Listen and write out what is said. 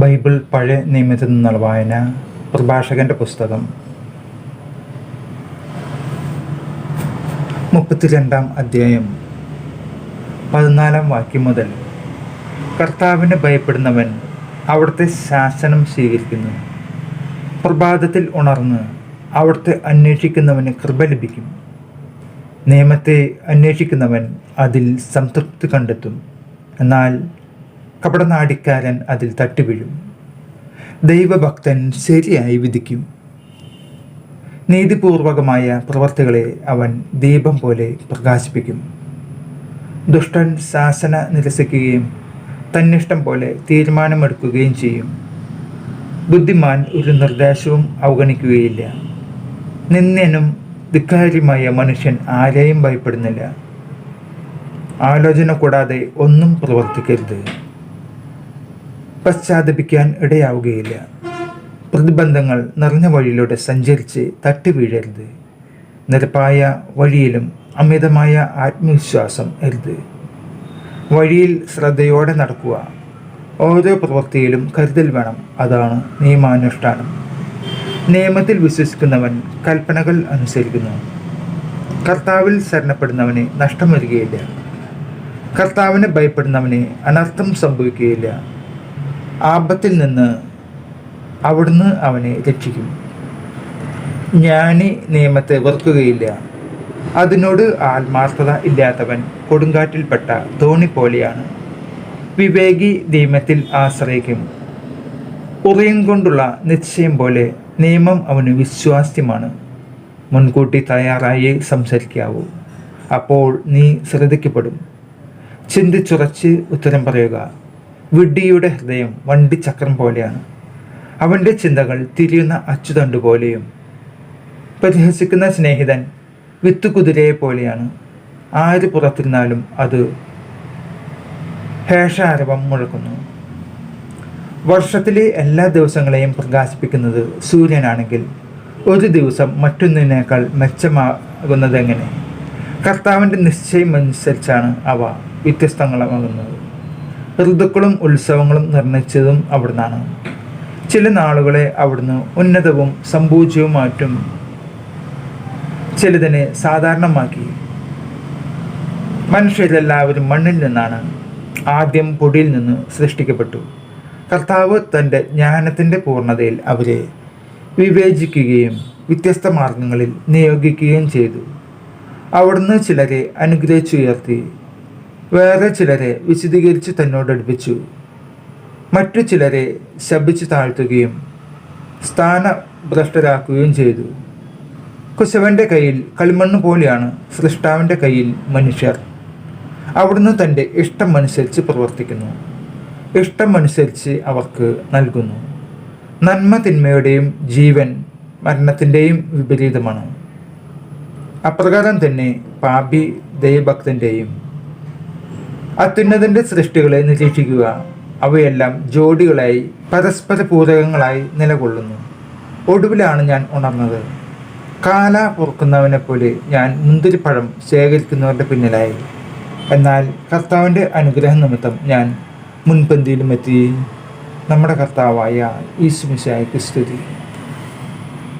Bible പഴയ നിയമത്തിൽ നിന്നുള്ള വായന പ്രഭാഷകന്റെ പുസ്തകം. മുപ്പത്തിരണ്ടാം അധ്യായം പതിനാലാം വാക്യം മുതൽ കർത്താവിനെ ഭയപ്പെടുന്നവൻ അവിടുത്തെ ശാസനം സ്വീകരിക്കുന്നു. പ്രഭാതത്തിൽ ഉണർന്ന് അവിടുത്തെ അന്വേഷിക്കുന്നവന് കൃപ ലഭിക്കും. നിയമത്തെ അന്വേഷിക്കുന്നവൻ അതിൽ സംതൃപ്തി കണ്ടെത്തും. എന്നാൽ കപടനാടിക്കാരൻ അതിൽ തട്ടിവീഴും. ദൈവഭക്തൻ ശരിയായി വിധിക്കും. നീതിപൂർവകമായ പ്രവർത്തികളെ അവൻ ദീപം പോലെ പ്രകാശിപ്പിക്കും. ദുഷ്ടൻ ശാസന നിരസിക്കുകയും തന്നിഷ്ടം പോലെ തീരുമാനമെടുക്കുകയും ചെയ്യും. ബുദ്ധിമാൻ ഒരു നിർദ്ദേശവും അവഗണിക്കുകയില്ല. നിന്നേനും ധിക്കാരിയുമായ മനുഷ്യൻ ആരെയും ഭയപ്പെടുന്നില്ല. ആലോചന കൂടാതെ ഒന്നും പ്രവർത്തിക്കരുത്. പശ്ചാത്തപിക്കാൻ ഇടയാവുകയില്ല. പ്രതിബന്ധങ്ങൾ നിറഞ്ഞ വഴിയിലൂടെ സഞ്ചരിച്ച് തട്ടിവീഴരുത്. നിരപ്പായ വഴിയിലും അമിതമായ ആത്മവിശ്വാസം അരുത്. വഴിയിൽ ശ്രദ്ധയോടെ നടക്കുക. ഓരോ പ്രവൃത്തിയിലും കരുതൽ വേണം. അതാണ് നിയമാനുഷ്ഠാനം. നിയമത്തിൽ വിശ്വസിക്കുന്നവൻ കൽപ്പനകൾ അനുസരിക്കുന്നു. കർത്താവിൽ ശരണപ്പെടുന്നവന് നഷ്ടം വരികയില്ല. കർത്താവിനെ ഭയപ്പെടുന്നവന് അനർത്ഥം സംഭവിക്കുകയില്ല. ആപത്തിൽ നിന്ന് അവിടുന്ന് അവനെ രക്ഷിക്കും. ജ്ഞാനി നിയമത്തെ വെറുക്കുകയില്ല. അതിനോട് ആത്മാർത്ഥത ഇല്ലാത്തവൻ കൊടുങ്കാറ്റിൽപ്പെട്ട ധോണി പോലെയാണ്. വിവേകി നിയമത്തിൽ ആശ്രയിക്കും. ഉറയും കൊണ്ടുള്ള നിശ്ചയം പോലെ നിയമം അവന് വിശ്വാസ്യമാണ്. മുൻകൂട്ടി തയ്യാറായി സംസാരിക്കാവൂ. അപ്പോൾ നീ ശ്രദ്ധിക്കപ്പെടും. ചിന്തിച്ചുറച്ച് ഉത്തരം പറയുക. വിഡ്ഢിയുടെ ഹൃദയം വണ്ടിച്ചക്രം പോലെയാണ്. അവന്റെ ചിന്തകൾ തിരിയുന്ന അച്ചുതണ്ട് പോലെയും. പരിഹസിക്കുന്ന സ്നേഹിതൻ വിത്തുകുതിരയെ പോലെയാണ്. ആര് പുറത്തിരുന്നാലും അത് ഹേഷാരവം മുഴക്കുന്നു. വർഷത്തിലെ എല്ലാ ദിവസങ്ങളെയും പ്രകാശിപ്പിക്കുന്നത് സൂര്യനാണെങ്കിൽ ഒരു ദിവസം മറ്റൊന്നിനേക്കാൾ മെച്ചമാകുന്നത് എങ്ങനെ കർത്താവിന്റെ നിശ്ചയം അനുസരിച്ചാണ് അവ വ്യത്യസ്തങ്ങളാകുന്നത്. ഋതുക്കളും ഉത്സവങ്ങളും നിർണയിച്ചതും അവിടുന്നാണ്. ചില നാളുകളെ അവിടുന്ന് ഉന്നതവും സമ്പൂജ്യവുമായിട്ടും ചിലതിനെ സാധാരണമാക്കി. മനുഷ്യരെല്ലാവരും മണ്ണിൽ നിന്നാണ് ആദ്യം പൊടിയിൽ നിന്ന് സൃഷ്ടിക്കപ്പെട്ടു. കർത്താവ് തന്റെ ജ്ഞാനത്തിന്റെ പൂർണതയിൽ അവരെ വിവേചിക്കുകയും വ്യത്യസ്ത മാർഗങ്ങളിൽ നിയോഗിക്കുകയും ചെയ്തു. അവിടുന്ന് ചിലരെ അനുഗ്രഹിച്ചുയർത്തി വേറെ ചിലരെ വിശദീകരിച്ച് തന്നോട് അടുപ്പിച്ചു. മറ്റു ചിലരെ ശപിച്ചു താഴ്ത്തുകയും സ്ഥാനഭ്രഷ്ടരാക്കുകയും ചെയ്തു. കുശവന്റെ കയ്യിൽ കളിമണ്ണ് പോലെയാണ് സൃഷ്ടാവിന്റെ കയ്യിൽ മനുഷ്യർ. അവിടുന്ന് തന്റെ ഇഷ്ടം അനുസരിച്ച് പ്രവർത്തിക്കുന്നു. ഇഷ്ടം അനുസരിച്ച് അവർക്ക് നൽകുന്നു. നന്മ തിന്മയുടെയും ജീവൻ മരണത്തിന്റെയും വിപരീതമാണ്. അപ്രകാരം തന്നെ പാപി ദൈവഭക്തന്റെയും അത്യുന്നതന്റെ സൃഷ്ടികളെ നിരീക്ഷിക്കുക. അവയെല്ലാം ജോഡികളായി പരസ്പര പൂരകങ്ങളായി നിലകൊള്ളുന്നു. ഒടുവിലാണ് ഞാൻ ഉണർന്നത്. കാല പൊറുക്കുന്നവനെ പോലെ ഞാൻ മുന്തിരിപ്പഴം ശേഖരിക്കുന്നവരുടെ പിന്നിലായി. എന്നാൽ കർത്താവിന്റെ അനുഗ്രഹം നിമിത്തം ഞാൻ മുൻപന്തിയിലും എത്തി നമ്മുടെ കർത്താവായ ഈശ്മിശായ്ക്ക് സ്തുതി.